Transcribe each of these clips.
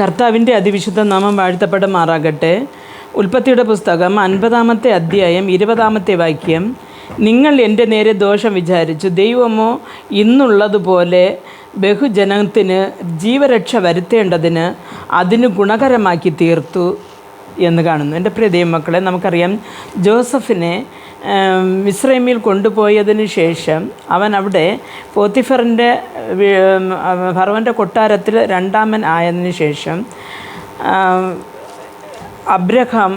കർത്താവിന്റെ അതിവിശുദ്ധ നാമം വാഴ്ത്തപ്പെടുമാറാകട്ടെ. ഉൽപ്പത്തിയുടെ പുസ്തകം അൻപതാമത്തെ അധ്യായം ഇരുപതാമത്തെ വാക്യം. നിങ്ങൾ എന്റെ നേരെ ദോഷം വിചാരിച്ചു. ദൈവമോ ഇന്നുള്ളതുപോലെ ബഹുജനത്തിന് ജീവരക്ഷ വരുത്തേണ്ടതിന് അതിന് ഗുണകരമാക്കി തീർത്തു എന്ന് കാണുന്നു. എന്റെ പ്രിയ ദൈവമക്കളെ നമുക്കറിയാം ജോസഫിനെ മിസ്രൈമിൽ കൊണ്ടുപോയതിന് ശേഷം അവൻ അവിടെ പോത്തിഫറിന്റെ ഫറവന്റെ കൊട്ടാരത്തിൽ രണ്ടാമൻ ആയതിനു ശേഷം അബ്രഹാം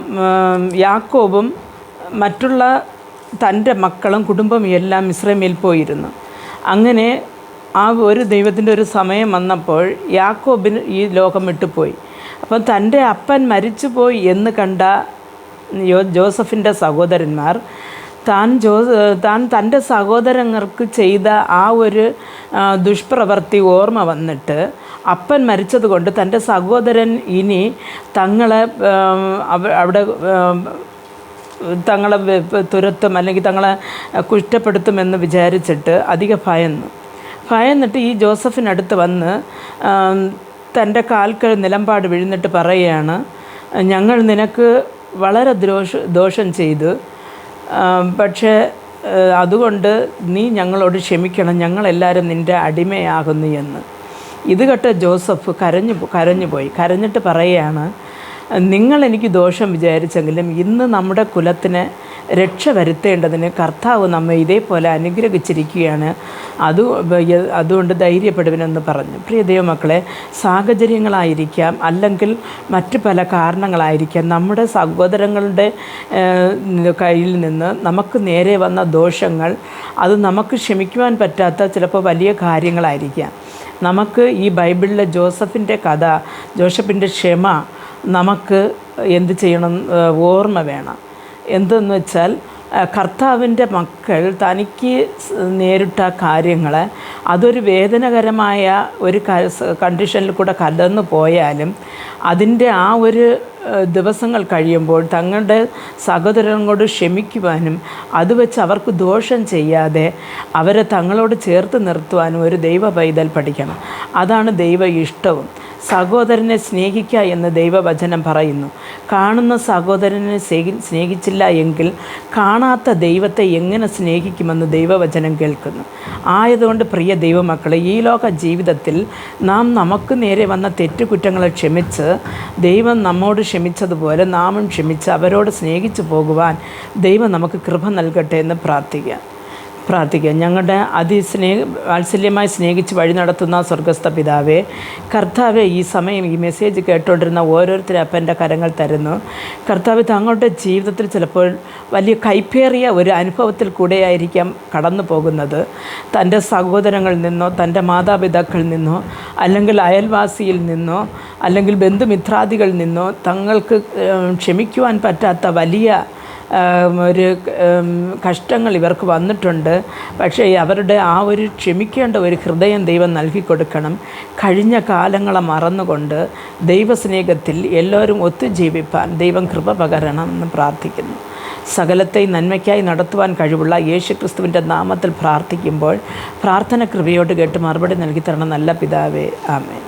യാക്കോബും മറ്റുള്ള തന്റെ മക്കളും കുടുംബം എല്ലാം മിസ്രൈമിൽ പോയിരുന്നു. അങ്ങനെ ആ ഒരു ദൈവത്തിന്റെ ഒരു സമയം വന്നപ്പോൾ യാക്കോബിന് ഈ ലോകം വിട്ടുപോയി. അപ്പം തന്റെ അപ്പൻ മരിച്ചുപോയി എന്ന് കണ്ട ജോസഫിന്റെ സഹോദരന്മാർ താൻ ജോ താൻ തന്റെ സഹോദരങ്ങൾക്ക് ചെയ്ത ആ ഒരു ദുഷ്പ്രവൃത്തി ഓർമ്മ വന്നിട്ട് അപ്പൻ മരിച്ചതുകൊണ്ട് തന്റെ സഹോദരൻ ഇനി തങ്ങളെ അവിടെ തങ്ങളെ തുരത്തും അല്ലെങ്കിൽ തങ്ങളെ കുറ്റപ്പെടുത്തുമെന്ന് വിചാരിച്ചിട്ട് അധിക ഭയന്നു. ഭയന്നിട്ട് ഈ ജോസഫിനടുത്ത് വന്ന് തന്റെ കാൽക്കൽ നിലമ്പാട് വിഴുന്നിട്ട് പറയുകയാണ് ഞങ്ങൾ നിനക്ക് വളരെ ദ്രോഷ ദോഷം ചെയ്തു. പക്ഷേ അതുകൊണ്ട് നീ ഞങ്ങളോട് ക്ഷമിക്കണം. ഞങ്ങളെല്ലാവരും നിന്റെ അടിമയാകുന്നു എന്ന്. ഇത് കേട്ട ജോസഫ് കരഞ്ഞു കരഞ്ഞുപോയി കരഞ്ഞു പോയി. കരഞ്ഞിട്ട് പറയുകയാണ് നിങ്ങൾ എനിക്ക് ദോഷം വിചാരിച്ചെങ്കിലും ഇന്ന് നമ്മുടെ കുലത്തിന് രക്ഷ വരുത്തേണ്ടതിന് കർത്താവ് നമ്മെ ഇതേപോലെ അനുഗ്രഹിച്ചിരിക്കുകയാണ്. അത് അതുകൊണ്ട് ധൈര്യപ്പെടുവിനെന്ന് പറഞ്ഞു. പ്രിയ ദൈവമക്കളെ സാഹചര്യങ്ങളായിരിക്കാം അല്ലെങ്കിൽ മറ്റ് പല കാരണങ്ങളായിരിക്കാം നമ്മുടെ സഹോദരങ്ങളുടെ കയ്യിൽ നിന്ന് നമുക്ക് നേരെ വന്ന ദോഷങ്ങൾ അത് നമുക്ക് ക്ഷമിക്കുവാൻ പറ്റാത്ത ചിലപ്പോൾ വലിയ കാര്യങ്ങളായിരിക്കാം. നമുക്ക് ഈ ബൈബിളിലെ ജോസഫിന്റെ കഥ ജോസഫിന്റെ ക്ഷമ നമുക്ക് എന്ത് ചെയ്യണം ഓർമ്മ വേണം. എന്തെന്ന് വെച്ചാൽ കർത്താവിന്റെ മക്കൾ തനിക്ക് നേരിട്ട കാര്യങ്ങൾ അതൊരു വേദനകരമായ ഒരു കണ്ടീഷനിൽ കൂടെ കടന്നു പോയാലും അതിന്റെ ആ ഒരു ദിവസങ്ങൾ കഴിയുമ്പോൾ തങ്ങളുടെ സഹോദരങ്ങളോട് ക്ഷമിക്കുവാനും അത് വെച്ച് അവർക്ക് ദോഷം ചെയ്യാതെ അവരെ തങ്ങളോട് ചേർത്ത് നിർത്തുവാനും ഒരു ദൈവ പൈതൽ പഠിക്കണം. അതാണ് ദൈവ ഇഷ്ടവും. സഹോദരനെ സ്നേഹിക്കുക എന്ന് ദൈവവചനം പറയുന്നു. കാണുന്ന സഹോദരനെ സ്നേഹി സ്നേഹിച്ചില്ല എങ്കിൽ കാണാത്ത ദൈവത്തെ എങ്ങനെ സ്നേഹിക്കുമെന്ന് ദൈവവചനം കേൾക്കുന്നു. ആയതുകൊണ്ട് പ്രിയ ദൈവമക്കളെ ഈ ലോക ജീവിതത്തിൽ നാം നമുക്ക് നേരെ വന്ന തെറ്റുകുറ്റങ്ങളെ ക്ഷമിച്ച് ദൈവം നമ്മോട് ക്ഷമിച്ചതുപോലെ നാമും ക്ഷമിച്ച് അവരോട് സ്നേഹിച്ചു പോകുവാൻ ദൈവം നമുക്ക് കൃപ നൽകട്ടെ എന്ന് പ്രാർത്ഥിക്കാം. പ്രാർത്ഥിക്കുക. ഞങ്ങളുടെ അതിസ്നേഹ വാത്സല്യമായി സ്നേഹിച്ച് വഴി നടത്തുന്ന സ്വർഗസ്ഥ പിതാവെ കർത്താവെ ഈ സമയം ഈ മെസ്സേജ് കേട്ടുകൊണ്ടിരുന്ന ഓരോരുത്തരും അപ്പന്റെ കരങ്ങൾ തരുന്നു. കർത്താവ് തങ്ങളുടെ ജീവിതത്തിൽ ചിലപ്പോൾ വലിയ കൈപ്പേറിയ ഒരു അനുഭവത്തിൽ കൂടെയായിരിക്കാം കടന്നു പോകുന്നത്. തന്റെ സഹോദരങ്ങളിൽ നിന്നോ തന്റെ മാതാപിതാക്കളിൽ നിന്നോ അല്ലെങ്കിൽ അയൽവാസിയിൽ നിന്നോ അല്ലെങ്കിൽ ബന്ധുമിത്രാദികളിൽ നിന്നോ തങ്ങൾക്ക് ക്ഷമിക്കുവാൻ പറ്റാത്ത വലിയ ഒരു കഷ്ടങ്ങൾ ഇവർക്ക് വന്നിട്ടുണ്ട്. പക്ഷേ അവരുടെ ആ ഒരു ക്ഷമിക്കേണ്ട ഒരു ഹൃദയം ദൈവം നൽകി കൊടുക്കണം കഴിഞ്ഞ കാലങ്ങളെ മറന്നുകൊണ്ട് ദൈവസ്നേഹത്തിൽ എല്ലാവരും ഒത്തുജീവിപ്പാൻ ദൈവം കൃപ പകരണം എന്ന് പ്രാർത്ഥിക്കുന്നു. സകലത്തെ നന്മയ്ക്കായി നടത്തുവാൻ കഴിവുള്ള യേശു ക്രിസ്തുവിന്റെ നാമത്തിൽ പ്രാർത്ഥിക്കുമ്പോൾ പ്രാർത്ഥന കൃപയോട് കേട്ട് മറുപടി നൽകി തരണം നല്ല പിതാവേ ആമേൻ.